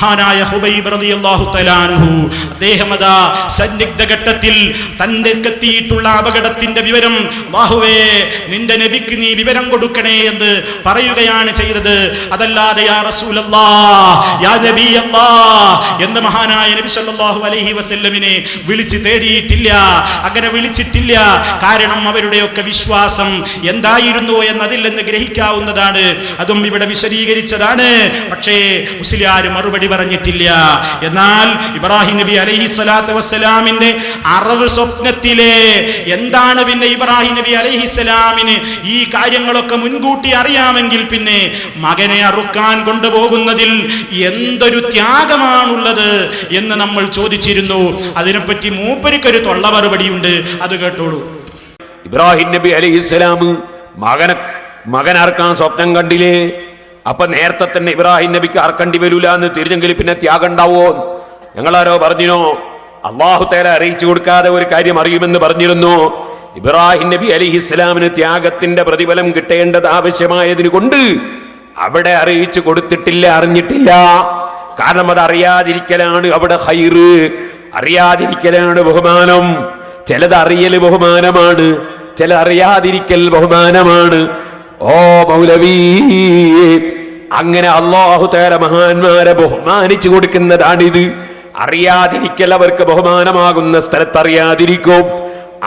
മഹാനായ ഹുബൈബ് റളിയല്ലാഹു തആല അൻഹു. അദ്ദേഹം അതാ സന്നിഗ്ധ ഘട്ടത്തിൽ തന്റെ എത്തിയിട്ടുള്ള അപകടത്തിന്റെ വിവരം അല്ലാഹുവേ നിന്റെ നബിക്ക് നീ വിവരം കൊടുക്കണേ എന്ന് പറയുകയാണ് ചെയ്തത്. അതല്ലാതെ യാ റസൂലല്ലാ യാ നബിയല്ലാ എന്ന് മഹാനായ നബി സല്ലല്ലാഹു അലൈഹി വസല്ലമിനെ വിളിച്ച് തേടിയിട്ടില്ല. അങ്ങനെ വിളിച്ചിട്ടില്ല. കാരണം അവരുടെയൊക്കെ വിശ്വാസം എന്തായിരുന്നു എന്നതിൽ നിന്ന് ഗ്രഹിക്കാവുന്നതാണ്. അതും ഇവിടെ വിശദീകരിച്ചതാണ്. പക്ഷേ മുസ്ലിയാർ മറുപടി പറഞ്ഞിട്ടില്ല. എന്നാൽ ഇബ്രാഹിം നബി അലൈഹി സ്വലാത്തു വസ്സലാമിന്റെ അറവ് സ്വപ്നത്തിലെ എന്താണ് പിന്നെ ഇബ്രാഹിം നബി അലൈഹി സ്വലാമിന് ഈ കാര്യങ്ങളൊക്കെ മുൻകൂട്ടി അറിയാമെങ്കിൽ പിന്നെ മകനെ അറുക്കാൻ കൊണ്ടുപോകുന്നതിൽ എന്തൊരു ത്യാഗമാണുള്ളത് എന്ന് നമ്മൾ ചോദിച്ചിരുന്നു. അതിനെപ്പറ്റി മൂപ്പരിക്കൊരു തൊള്ള മറുപടിയുണ്ട്. അത് കേട്ടോളൂ. ഇബ്രാഹിം നബി അലൈഹി സ്വലാം മകൻ മകൻ അറക്കാൻ സ്വപ്നം കണ്ടില്ലേ? അപ്പൊ നേരത്തെ തന്നെ ഇബ്രാഹിം നബിക്ക് അറക്കണ്ടി വരൂല എന്ന് തിരിഞ്ഞെങ്കിൽ പിന്നെ ത്യാഗം ഉണ്ടാവോ ഞങ്ങളാരോ പറഞ്ഞിനോ? അള്ളാഹു തേല അറിയിച്ചു കൊടുക്കാതെ ഒരു കാര്യം അറിയുമെന്ന് പറഞ്ഞിരുന്നു. ഇബ്രാഹിം നബി അലി ഇസ്ലാമിന് ത്യാഗത്തിന്റെ പ്രതിഫലം കിട്ടേണ്ടത് ആവശ്യമായതിന് കൊണ്ട് അവിടെ അറിയിച്ചു കൊടുത്തിട്ടില്ല അറിഞ്ഞിട്ടില്ല. കാരണം അത് അറിയാതിരിക്കലാണ് അവിടെ ഹൈറ് അറിയാതിരിക്കലാണ് ബഹുമാനം. ചിലത് അറിയൽ ബഹുമാനമാണ് ചില അറിയാതിരിക്കൽ ബഹുമാനമാണ്. ഓ മൗലവീ അങ്ങനെ അള്ളാഹു തേര മഹാന്മാരെ ബഹുമാനിച്ചു കൊടുക്കുന്നതാണിത്. അറിയാതിരിക്കൽ അവർക്ക് ബഹുമാനമാകുന്ന സ്ഥലത്ത് അറിയാതിരിക്കും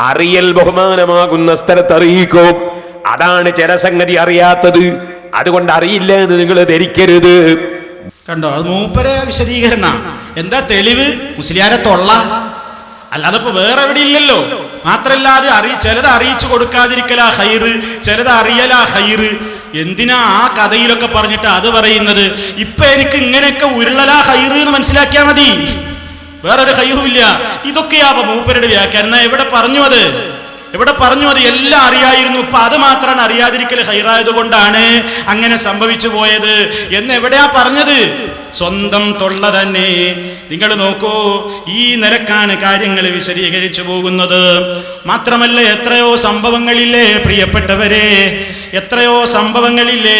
അറിയൽ ബഹുമാനമാകുന്ന സ്ഥലത്ത് അറിയിക്കും അതാണ് ചില സംഗതി അറിയാത്തത്. അതുകൊണ്ട് അറിയില്ല എന്ന് നിങ്ങൾ ധരിക്കരുത്. കണ്ടോ അത് മൂപ്പരെ വിശദീകരണ. എന്താ തെളിവ്? മുസ്ലിയാരെ തൊള്ള. അല്ലാതെ വേറെ എവിടെ ഇല്ലല്ലോ മാത്രല്ല അത് അറി ചിലത് അറിയിച്ചു കൊടുക്കാതിരിക്കലാ ഹൈറ് ചിലത് അറിയലാ ഹൈറ് എന്തിനാ ആ കഥയിലൊക്കെ പറഞ്ഞിട്ട് അത് പറയുന്നത്? ഇപ്പൊ എനിക്ക് ഇങ്ങനെയൊക്കെ ഉരുളലാ ഹൈറ് എന്ന് മനസ്സിലാക്കിയാ മതി. വേറൊരു ഹൈറും ഇല്ല. ഇതൊക്കെയാ മൂപ്പരുടെ വ്യാഖ്യാനം. എന്നാ എവിടെ പറഞ്ഞു അത്? എവിടെ പറഞ്ഞു അത്? എല്ലാം അറിയായിരുന്നു. ഇപ്പൊ അത് മാത്രമാണ് അറിയാതിരിക്കൽ ഹൈറായത് കൊണ്ടാണ് അങ്ങനെ സംഭവിച്ചു പോയത്. എന്ന് എവിടെയാ പറഞ്ഞത്? സ്വന്തം തൊള്ള തന്നെ. നിങ്ങൾ നോക്കൂ ഈ നിരക്കാണ് കാര്യങ്ങൾ വിശദീകരിച്ചു പോകുന്നത്. മാത്രമല്ല എത്രയോ സംഭവങ്ങളില്ലേ പ്രിയപ്പെട്ടവരെ? എത്രയോ സംഭവങ്ങളില്ലേ